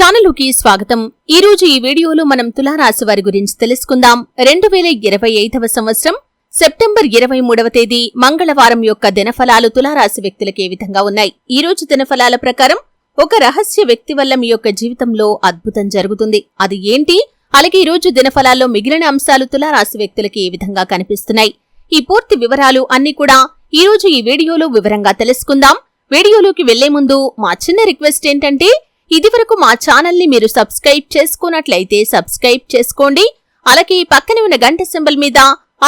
ఛానలుకి స్వాగతం. ఈ రోజు ఈ వీడియోలో మనం తులారాశి వారి గురించి తెలుసుకుందాం. రెండు వేల ఇరవై ఐదవ సంవత్సరం సెప్టెంబర్ ఇరవై మూడవ తేదీ మంగళవారం యొక్క దినఫలాలు తులారాశి వ్యక్తులకు ఏ విధంగా ఉన్నాయి? ఈ రోజు దినఫలాల ప్రకారం ఒక రహస్య వ్యక్తి వల్ల మీ యొక్క జీవితంలో అద్భుతం జరుగుతుంది. అది ఏంటి? అలాగే ఈ రోజు దినఫలాల్లో మిగిలిన అంశాలు తులారాశి వ్యక్తులకి ఏ విధంగా కనిపిస్తున్నాయి? ఈ పూర్తి వివరాలు అన్ని కూడా ఈ రోజు ఈ వీడియోలో వివరంగా తెలుసుకుందాం. వీడియోలోకి వెళ్ళే ముందు మా చిన్న రిక్వెస్ట్ ఏంటంటే ఇదివరకు మా ఛానల్ని మీరు సబ్స్క్రైబ్ చేసుకున్నట్లయితే సబ్స్క్రైబ్ చేసుకోండి. అలాగే పక్కనే ఉన్న గంట సింబల్ మీద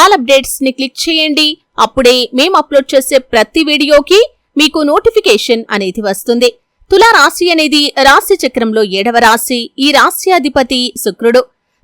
ఆల్ అప్డేట్స్ని క్లిక్ చేయండి. అప్పుడే మేము అప్లోడ్ చేసే ప్రతి వీడియోకి మీకు నోటిఫికేషన్ అనేది వస్తుంది. తులారాశి అనేది రాశి చక్రంలో ఏడవ రాశి. ఈ రాశ్యాధిపతి శుక్రుడు.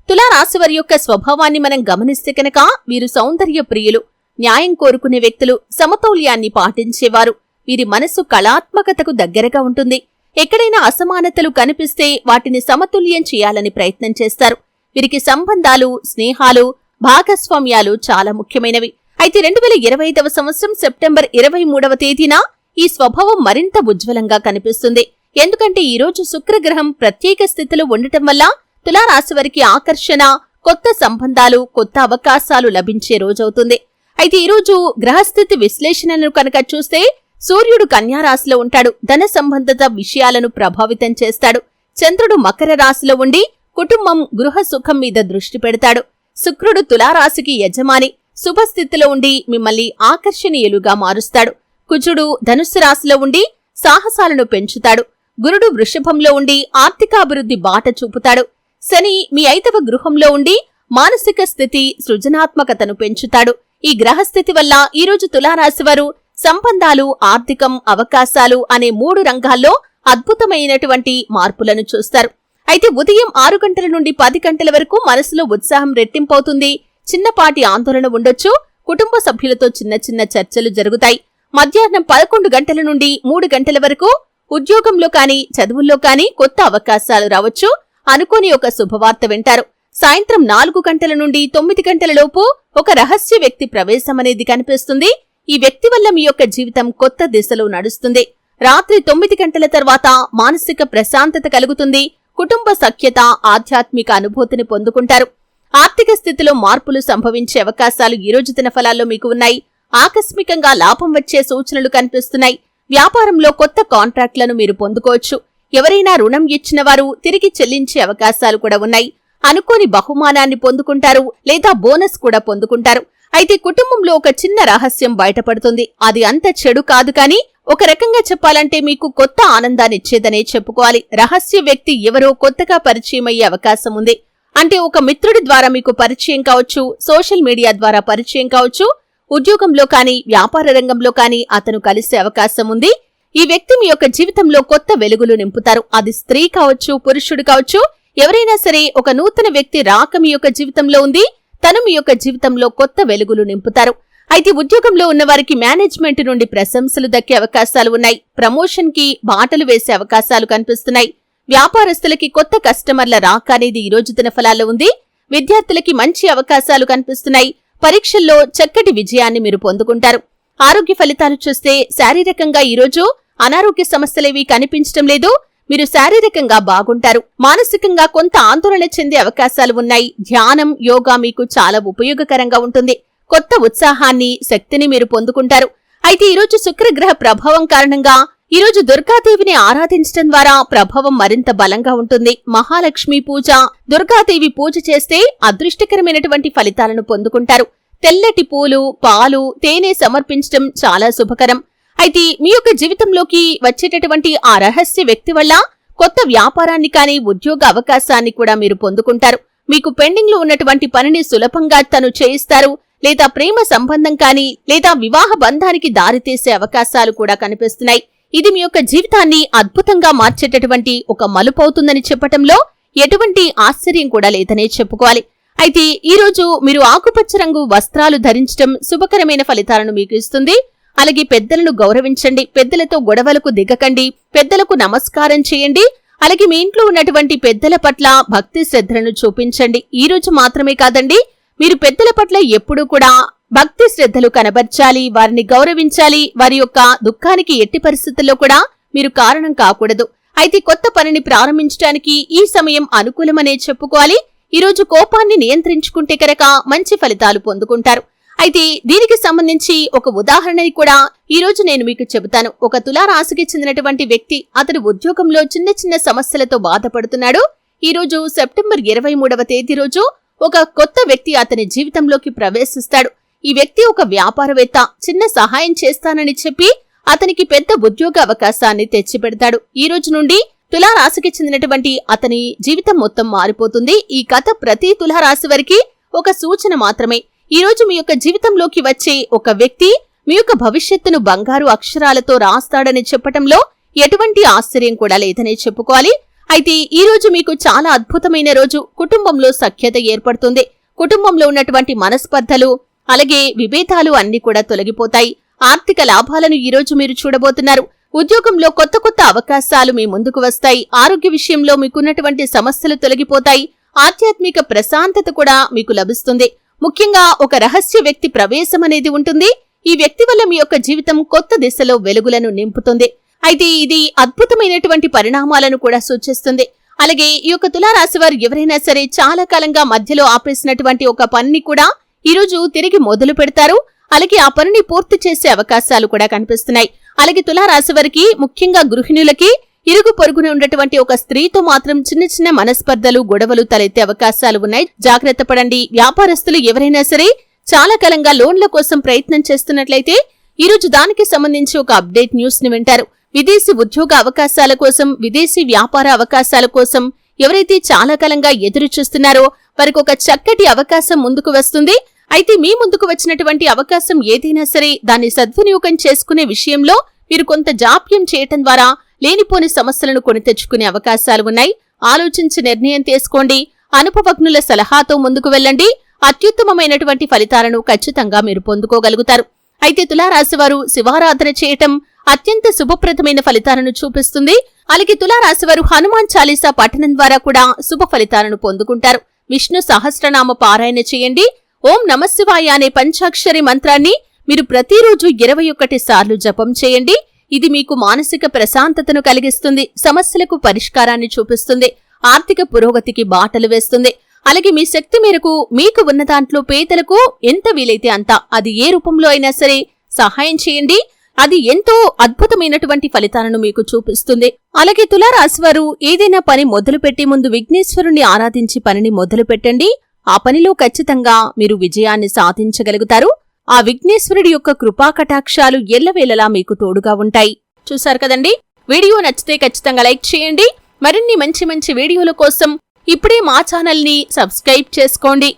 తులారాశి వారి యొక్క స్వభావాన్ని మనం గమనిస్తే కనుక వీరు సౌందర్య ప్రియులు. న్యాయం కోరుకునే వ్యక్తులు సమతౌల్యాన్ని పాటించేవారు. వీరి మనస్సు కళాత్మకతకు దగ్గరగా ఉంటుంది. ఎక్కడైనా అసమానతలు కనిపిస్తే వాటిని సమతుల్యం చేయాలని ప్రయత్నం చేస్తారు. వీరికి సంబంధాలు స్నేహాలు భాగస్వామ్యాలు చాలా ముఖ్యమైనవి. అయితే రెండు వేల ఇరవై ఐదవ సంవత్సరం సెప్టెంబర్ ఇరవై మూడవ తేదీన ఈ స్వభావం మరింత ఉజ్వలంగా కనిపిస్తుంది. ఎందుకంటే ఈ రోజు శుక్రగ్రహం ప్రత్యేక స్థితిలో ఉండటం వల్ల తులారాశి వారికి ఆకర్షణ కొత్త సంబంధాలు కొత్త అవకాశాలు లభించే రోజవుతుంది. అయితే ఈరోజు గ్రహస్థితి విశ్లేషణను కనుక చూస్తే సూర్యుడు కన్యారాశిలో ఉంటాడు. ధన సంబంధిత విషయాలను ప్రభావితం చేస్తాడు. చంద్రుడు మకర రాశిలో ఉండి కుటుంబం గృహ సుఖం మీద దృష్టి పెడతాడు. శుక్రుడు తులారాశికి యజమాని. శుభస్థితిలో ఉండి మిమ్మల్ని ఆకర్షణీయులుగా మారుస్తాడు. కుజుడు ధనుస్సు రాశిలో ఉండి సాహసాలను పెంచుతాడు. గురుడు వృషభంలో ఉండి ఆర్థికాభివృద్ధి బాట చూపుతాడు. శని మీ ఐదవ గృహంలో ఉండి మానసిక స్థితి సృజనాత్మకతను పెంచుతాడు. ఈ గ్రహస్థితి వల్ల ఈరోజు తులారాశివారు సంబంధాలు ఆర్థికం అవకాశాలు అనే మూడు రంగాల్లో అద్భుతమైనటువంటి మార్పులను చూస్తారు. అయితే ఉదయం ఆరు గంటల నుండి పది గంటల వరకు మనసులో ఉత్సాహం రెట్టింపవుతుంది. చిన్నపాటి ఆందోళన ఉండొచ్చు. కుటుంబ సభ్యులతో చిన్న చిన్న చర్చలు జరుగుతాయి. మధ్యాహ్నం పదకొండు గంటల నుండి మూడు గంటల వరకు ఉద్యోగంలో కానీ చదువుల్లో కానీ కొత్త అవకాశాలు రావచ్చు. అనుకోని ఒక శుభవార్త వింటారు. సాయంత్రం నాలుగు గంటల నుండి తొమ్మిది గంటలలోపు ఒక రహస్య వ్యక్తి ప్రవేశం అనేది కనిపిస్తుంది. ఈ వ్యక్తి వల్ల మీ యొక్క జీవితం కొత్త దిశలో నడుస్తుంది. రాత్రి తొమ్మిది గంటల తర్వాత మానసిక ప్రశాంతత కలుగుతుంది. కుటుంబ సఖ్యత ఆధ్యాత్మిక అనుభూతిని పొందుకుంటారు. ఆర్థిక స్థితిలో మార్పులు సంభవించే అవకాశాలు ఈ రోజు దిన ఫలాల్లో మీకు ఉన్నాయి. ఆకస్మికంగా లాభం వచ్చే సూచనలు కనిపిస్తున్నాయి. వ్యాపారంలో కొత్త కాంట్రాక్ట్లను మీరు పొందుకోవచ్చు. ఎవరైనా రుణం ఇచ్చిన వారు తిరిగి చెల్లించే అవకాశాలు కూడా ఉన్నాయి. అనుకోని బహుమానాన్ని పొందుకుంటారు లేదా బోనస్ కూడా పొందుకుంటారు. అయితే కుటుంబంలో ఒక చిన్న రహస్యం బయటపడుతుంది. అది అంత చెడు కాదు కాని ఒక రకంగా చెప్పాలంటే మీకు కొత్త ఆనందాన్నిచ్చేదనే చెప్పుకోవాలి. రహస్య వ్యక్తి ఎవరో కొత్తగా పరిచయం అయ్యే అవకాశం ఉంది. అంటే ఒక మిత్రుడి ద్వారా మీకు పరిచయం కావచ్చు సోషల్ మీడియా ద్వారా పరిచయం కావచ్చు ఉద్యోగంలో కానీ వ్యాపార రంగంలో కానీ అతను కలిసే అవకాశం ఉంది. ఈ వ్యక్తి మీ యొక్క జీవితంలో కొత్త వెలుగులు నింపుతారు. అది స్త్రీ కావచ్చు పురుషుడు కావచ్చు ఎవరైనా సరే ఒక నూతన వ్యక్తి రాక మీ యొక్క జీవితంలో ఉంది. తను మీ యొక్క జీవితంలో కొత్త వెలుగులు నింపుతారు. అయితే ఉద్యోగంలో ఉన్నవారికి మేనేజ్మెంట్ నుండి ప్రశంసలు దక్కే అవకాశాలు ఉన్నాయి. ప్రమోషన్కి బాటలు వేసే అవకాశాలు కనిపిస్తున్నాయి. వ్యాపారస్తులకి కొత్త కస్టమర్ల రాక అనేది ఈ రోజు దిన ఫలాల్లో ఉంది. విద్యార్థులకి మంచి అవకాశాలు కనిపిస్తున్నాయి. పరీక్షల్లో చక్కటి విజయాన్ని మీరు పొందుకుంటారు. ఆరోగ్య ఫలితాలు చూస్తే శారీరకంగా ఈరోజు అనారోగ్య సమస్యలేవి కనిపించడం లేదు. మీరు శారీరకంగా బాగుంటారు. మానసికంగా కొంత ఆందోళన చెందే అవకాశాలు ఉన్నాయి. ధ్యానం యోగా మీకు చాలా ఉపయోగకరంగా ఉంటుంది. కొత్త ఉత్సాహాన్ని శక్తిని మీరు పొందుకుంటారు. అయితే ఈరోజు శుక్రగ్రహ ప్రభావం కారణంగా ఈరోజు దుర్గాదేవిని ఆరాధించడం ద్వారా ప్రభావం మరింత బలంగా ఉంటుంది. మహాలక్ష్మి పూజ దుర్గాదేవి పూజ చేస్తే అదృష్టకరమైనటువంటి ఫలితాలను పొందుకుంటారు. తెల్లటి పూలు పాలు తేనె సమర్పించడం చాలా శుభకరం. అయితే మీ యొక్క జీవితంలోకి వచ్చేటటువంటి ఆ రహస్య వ్యక్తి వల్ల కొత్త వ్యాపారాన్ని కానీ ఉద్యోగ అవకాశాన్ని కూడా మీరు పొందుకుంటారు. మీకు పెండింగ్లో ఉన్నటువంటి పనిని సులభంగా తను చేయిస్తారు. లేదా ప్రేమ సంబంధం కానీ లేదా వివాహ బంధానికి దారితీసే అవకాశాలు కూడా కనిపిస్తున్నాయి. ఇది మీ యొక్క జీవితాన్ని అద్భుతంగా మార్చేటటువంటి ఒక మలుపవుతుందని చెప్పటంలో ఎటువంటి ఆశ్చర్యం కూడా లేదనే చెప్పుకోవాలి. అయితే ఈరోజు మీరు ఆకుపచ్చ రంగు వస్త్రాలు ధరించడం శుభకరమైన ఫలితాలను మీకు ఇస్తుంది. అలాగే పెద్దలను గౌరవించండి పెద్దలతో గొడవలకు దిగకండి పెద్దలకు నమస్కారం చేయండి అలాగే మీ ఇంట్లో ఉన్నటువంటి పెద్దల పట్ల భక్తి శ్రద్ధలను చూపించండి. ఈ రోజు మాత్రమే కాదండి మీరు పెద్దల పట్ల ఎప్పుడూ కూడా భక్తి శ్రద్ధలు కనబర్చాలి వారిని గౌరవించాలి వారి యొక్క దుఃఖానికి ఎట్టి పరిస్థితుల్లో కూడా మీరు కారణం కాకూడదు. అయితే కొత్త పనిని ప్రారంభించడానికి ఈ సమయం అనుకూలమనే చెప్పుకోవాలి. ఈ రోజు కోపాన్ని నియంత్రించుకుంటే కనుక మంచి ఫలితాలు పొందుకుంటారు. అయితే దీనికి సంబంధించి ఒక ఉదాహరణని కూడా ఈ రోజు నేను మీకు చెబుతాను. ఒక తులారాశికి చెందినటువంటి వ్యక్తి అతడు ఉద్యోగంలో చిన్న చిన్న సమస్యలతో బాధపడుతున్నాడు. ఈ రోజు సెప్టెంబర్ ఇరవై మూడవ తేదీ రోజు ఒక కొత్త వ్యక్తి అతని జీవితంలోకి ప్రవేశిస్తాడు. ఈ వ్యక్తి ఒక వ్యాపారవేత్త చిన్న సహాయం చేస్తానని చెప్పి అతనికి పెద్ద ఉద్యోగ అవకాశాన్ని తెచ్చిపెడతాడు. ఈ రోజు నుండి తులారాశికి చెందినటువంటి అతని జీవితం మొత్తం మారిపోతుంది. ఈ కథ ప్రతి తులారాశి వారికి ఒక సూచన మాత్రమే. ఈ రోజు మీ యొక్క జీవితంలోకి వచ్చే ఒక వ్యక్తి మీ యొక్క భవిష్యత్తును బంగారు అక్షరాలతో రాస్తాడని చెప్పటంలో ఎటువంటి ఆశ్చర్యం కూడా లేదనే చెప్పుకోవాలి. అయితే ఈ రోజు మీకు చాలా అద్భుతమైన రోజు. కుటుంబంలో సఖ్యత ఏర్పడుతుంది. కుటుంబంలో ఉన్నటువంటి మనస్పర్ధలు అలాగే విభేదాలు అన్ని కూడా తొలగిపోతాయి. ఆర్థిక లాభాలను ఈ రోజు మీరు చూడబోతున్నారు. ఉద్యోగంలో కొత్త కొత్త అవకాశాలు మీ ముందుకు వస్తాయి. ఆరోగ్య విషయంలో మీకున్నటువంటి సమస్యలు తొలగిపోతాయి. ఆధ్యాత్మిక ప్రశాంతత కూడా మీకు లభిస్తుంది. ముఖ్యంగా ఒక రహస్య వ్యక్తి ప్రవేశం అనేది ఉంటుంది. ఈ వ్యక్తి వల్ల మీ యొక్క జీవితం కొత్త దిశలో వెలుగులను నింపుతుంది. అయితే ఇది అద్భుతమైనటువంటి పరిణామాలను కూడా సూచిస్తుంది. అలాగే ఈ యొక్క తులారాశి వారు ఎవరైనా సరే చాలా కాలంగా మధ్యలో ఆపేసినటువంటి ఒక పనిని కూడా ఈ రోజు తిరిగి మొదలు పెడతారు. అలాగే ఆ పనిని పూర్తి చేసే అవకాశాలు కూడా కనిపిస్తున్నాయి. అలాగే తులారాశి వారికి ముఖ్యంగా గృహిణులకి ఇరుగు పొరుగున ఉన్నటువంటి ఒక స్త్రీతో మాత్రం చిన్న చిన్న మనస్పర్ధలు గొడవలు తలెత్తే అవకాశాలు ఉన్నాయి. జాగ్రత్త పడండి. వ్యాపారస్తులు ఎవరైనా సరే చాలా కాలంగా లోన్ల కోసం ప్రయత్నం చేస్తున్నట్లయితే ఈరోజు దానికి సంబంధించి ఒక అప్డేట్ న్యూస్ని వింటారు. విదేశీ ఉద్యోగ అవకాశాల కోసం విదేశీ వ్యాపార అవకాశాల కోసం ఎవరైతే చాలా కాలంగా ఎదురు చూస్తున్నారో వారికి ఒక చక్కటి అవకాశం ముందుకు వస్తుంది. అయితే మీ ముందుకు వచ్చినటువంటి అవకాశం ఏదైనా సరే దాన్ని సద్వినియోగం చేసుకునే విషయంలో మీరు కొంత జాప్యం చేయటం ద్వారా లేనిపోని సమస్యలను కొని తెచ్చుకునే అవకాశాలు ఉన్నాయి. ఆలోచించి నిర్ణయం తీసుకోండి. అనుభవజ్ఞుల సలహాతో ముందుకు వెళ్ళండి. అత్యుత్తమమైనటువంటి ఫలితాలను ఖచ్చితంగా మీరు పొందుకోగలుగుతారు. అయితే తులారాశివారు శివారాధన చేయటం అత్యంత శుభప్రదమైన ఫలితాలను చూపిస్తుంది. అలాగే తులారాశివారు హనుమాన్ చాలీసా పఠనం ద్వారా కూడా శుభ ఫలితాలను పొందుకుంటారు. విష్ణు సహస్రనామ పారాయణ చేయండి. ఓం నమశివాయ అనే పంచాక్షరి మంత్రాన్ని మీరు ప్రతిరోజు ఇరవై ఒకటి సార్లు జపం చేయండి. ఇది మీకు మానసిక ప్రశాంతతను కలిగిస్తుంది సమస్యలకు పరిష్కారాన్ని చూపిస్తుంది ఆర్థిక పురోగతికి బాటలు వేస్తుంది. అలాగే మీ శక్తి మేరకు మీకు ఉన్న దాంట్లో పేదలకు ఎంత వీలైతే అంత అది ఏ రూపంలో అయినా సరే సహాయం చేయండి. అది ఎంతో అద్భుతమైనటువంటి ఫలితాలను మీకు చూపిస్తుంది. అలాగే తులారాశివారు ఏదైనా పని మొదలుపెట్టే ముందు విఘ్నేశ్వరుణ్ణి ఆరాధించి పనిని మొదలు పెట్టండి ఆ పనిలో ఖచ్చితంగా మీరు విజయాన్ని సాధించగలుగుతారు. ఆ విఘ్నేశ్వరుడి యొక్క కృపా కటాక్షాలు ఎల్లవేళలా మీకు తోడుగా ఉంటాయి. చూశారు కదండి? వీడియో నచ్చితే ఖచ్చితంగా లైక్ చేయండి. మరిన్ని మంచి మంచి వీడియోల కోసం ఇప్పుడే మా ఛానల్ని సబ్స్క్రైబ్ చేసుకోండి.